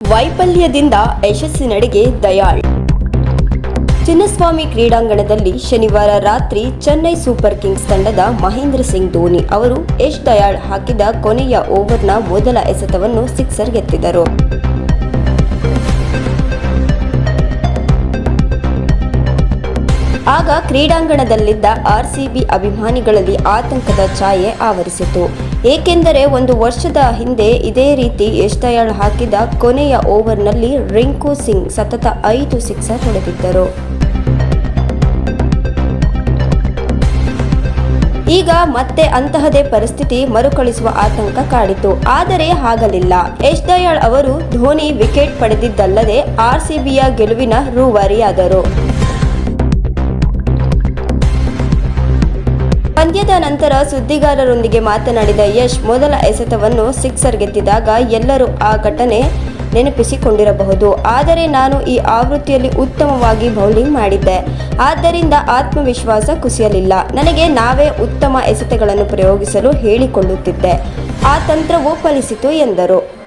ವೈಫಲ್ಯದಿಂದ ಯಶಸ್ಸಿನಡೆಗೆ ದಯಾಳ್. ಚಿನ್ನಸ್ವಾಮಿ ಕ್ರೀಡಾಂಗಣದಲ್ಲಿ ಶನಿವಾರ ರಾತ್ರಿ ಚೆನ್ನೈ ಸೂಪರ್ ಕಿಂಗ್ಸ್ ತಂಡದ ಮಹೇಂದ್ರ ಸಿಂಗ್ ಧೋನಿ ಅವರು ಯಶ್ ದಯಾಳ್ ಹಾಕಿದ ಕೊನೆಯ ಓವರ್ನ ಮೊದಲ ಎಸೆತವನ್ನು ಸಿಕ್ಸರ್ ಗೆತ್ತಿದರು. ಆಗ ಕ್ರೀಡಾಂಗಣದಲ್ಲಿದ್ದ ಆರ್ಸಿಬಿ ಅಭಿಮಾನಿಗಳಲ್ಲಿ ಆತಂಕದ ಛಾಯೆ ಆವರಿಸಿತು. ಏಕೆಂದರೆ ಒಂದು ವರ್ಷದ ಹಿಂದೆ ಇದೇ ರೀತಿ ದಯಾಳ್ ಹಾಕಿದ ಕೊನೆಯ ಓವರ್ನಲ್ಲಿ ರಿಂಕು ಸಿಂಗ್ ಸತತ ಐದು ಸಿಕ್ಸರ್ ಹೊಡೆದಿದ್ದರು. ಈಗ ಮತ್ತೆ ಅಂತಹದೇ ಪರಿಸ್ಥಿತಿ ಮರುಕಳಿಸುವ ಆತಂಕ ಕಾಡಿತು ಆದರೆ ಹಾಗಲಿಲ್ಲ. ಯಶ್ ದಯಾಳ್ ಅವರು ಧೋನಿ ವಿಕೆಟ್ ಪಡೆದಿದ್ದಲ್ಲದೆ ಆರ್ಸಿಬಿಯ ಗೆಲುವಿನ ರೂವಾರಿಯಾದರು. ಪಂದ್ಯದ ನಂತರ ಸುದ್ದಿಗಾರರೊಂದಿಗೆ ಮಾತನಾಡಿದ ಯಶ್, ಮೊದಲ ಎಸೆತವನ್ನು ಸಿಕ್ಸರ್ ಗೆದ್ದಿದಾಗ ಎಲ್ಲರೂ ಆ ಘಟನೆ ನೆನಪಿಸಿಕೊಂಡಿರಬಹುದು. ಆದರೆ ನಾನು ಈ ಆವೃತ್ತಿಯಲ್ಲಿ ಉತ್ತಮವಾಗಿ ಬೌಲಿಂಗ್ ಮಾಡಿದ್ದೆ. ಆದ್ದರಿಂದ ಆತ್ಮವಿಶ್ವಾಸ ಕುಸಿಯಲಿಲ್ಲ. ನನಗೆ ನಾವೇ ಉತ್ತಮ ಎಸೆತಗಳನ್ನು ಪ್ರಯೋಗಿಸಲು ಹೇಳಿಕೊಳ್ಳುತ್ತಿದ್ದೆ. ಆ ತಂತ್ರವು ಫಲಿಸಿತು ಎಂದರು.